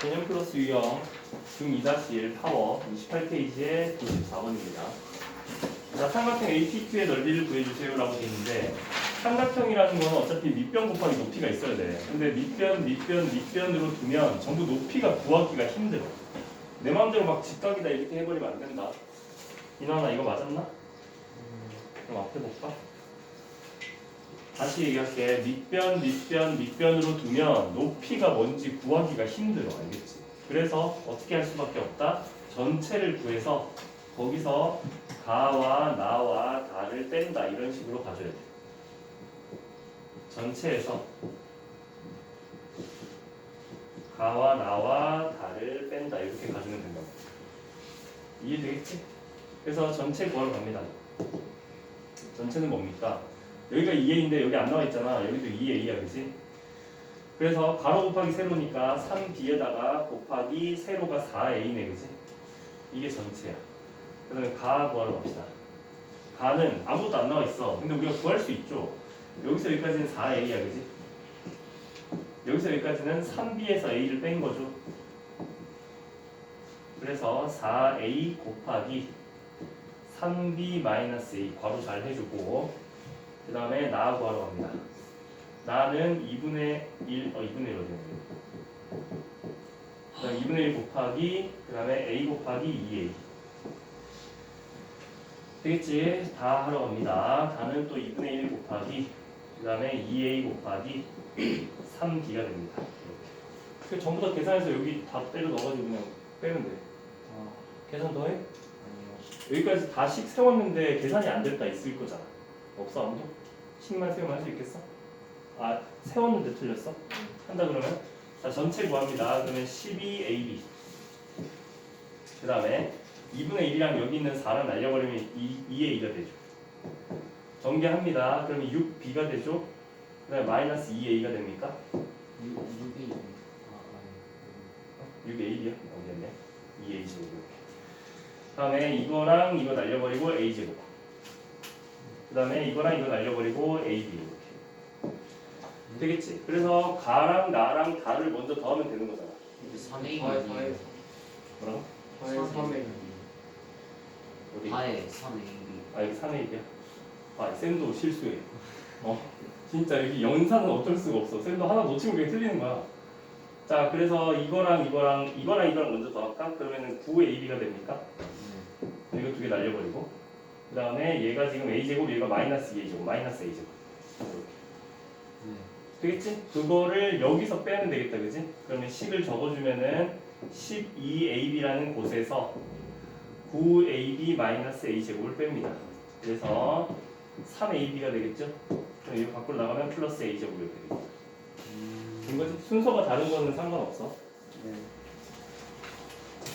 개념 플러스 유형 중2-1 파워 28페이지의 94번입니다. 자, 삼각형 APQ의 넓이를 구해주세요 라고 되어 있는데 삼각형이라는 건 어차피 밑변 곱하기 높이가 있어야 돼. 근데 밑변, 밑변, 밑변으로 두면 전부 높이가 구하기가 힘들어. 내 마음대로 막 직각이다 이렇게 해버리면 안 된다. 이나나 이거 맞았나? 그럼 앞에 볼까? 다시 얘기할게. 밑변, 밑변, 밑변으로 두면 높이가 뭔지 구하기가 힘들어. 알겠지? 그래서 어떻게 할 수밖에 없다? 전체를 구해서 거기서 가와 나와 다를 뺀다. 이런 식으로 가져야 돼. 전체에서 가와 나와 다를 뺀다. 이렇게 가주면 된다고. 이해되겠지? 그래서 전체 구하러 갑니다. 전체는 뭡니까? 여기가 2a인데 여기 안 나와 있잖아. 여기도 2a야, 그지? 그래서 가로 곱하기 세로니까 3b에다가 곱하기 세로가 4a네, 그지? 이게 전체야. 그 다음에 가 구하러 갑시다. 가는 아무것도 안 나와 있어. 근데 우리가 구할 수 있죠. 여기서 여기까지는 4a야, 그지? 여기서 여기까지는 3b에서 a를 뺀 거죠. 그래서 4a 곱하기 3b 마이너스 a 괄호 잘 해주고 그 다음에 나 구하러 갑니다. 나는 2분의 1, 어 2분의 1 어디야? 그 다음 2분의 1 곱하기 그 다음에 a 곱하기 2a 되겠지? 다 하러 갑니다. 다는 또 2분의 1 곱하기 그 다음에 2a 곱하기 3b가 됩니다. 그 전부 다 계산해서 여기 다 때려 넣어가지고 그냥 빼면 돼. 아, 계산 더 해? 아니요. 여기까지 다 식 세웠는데 계산이 안 됐다 있을 거잖아. 없어 아무도? 식만 세우면 할 수 있겠어? 아 세웠는데 틀렸어? 한다 그러면 자 전체 구합니다. 그러면 12AB 그 다음에 2분의 1이랑 여기 있는 4를 날려버리면 2, 2A가 되죠. 전개합니다. 그러면 6B가 되죠. 그 다음에 마이너스 2A가 됩니까? 6, 6이 아, 6AB야? 어디였네? 2A 제곱. 다음에 이거랑 이거 날려버리고 A 제곱. 그 다음에 이거랑 이거 날려버리고 AB 이렇게. 되겠지? 그래서 가랑 나랑 다를 먼저 더하면 되는 거잖아. 아니. 3A 사에 사에 뭐라고? 사에 삼에 어디? 4에 3A 아 여기 3의 1이야? 아 쌤도 실수해. 어 진짜 여기 영상은 어쩔 수가 없어. 쌤도 하나 놓치면 그게 틀리는 거야. 자 그래서 이거랑 이거랑 이거랑 이거랑 먼저 더할까? 그러면은 9AB가 됩니까? 이거 두 개 날려버리고 그 다음에 얘가 지금 a 제곱 얘가 마이너스 2a 제곱 마이너스 a 제곱 이렇게 네. 되겠지? 그거를 여기서 빼면 되겠다 그지? 그러면 10을 적어주면은 12ab라는 곳에서 9ab 마이너스 a 제곱을 뺍니다 그래서 3ab가 되겠죠? 그럼 이거 밖으로 나가면 플러스 a 제곱 이렇게 되겠죠 음. 된 거지? 순서가 다른 거는 상관없어 네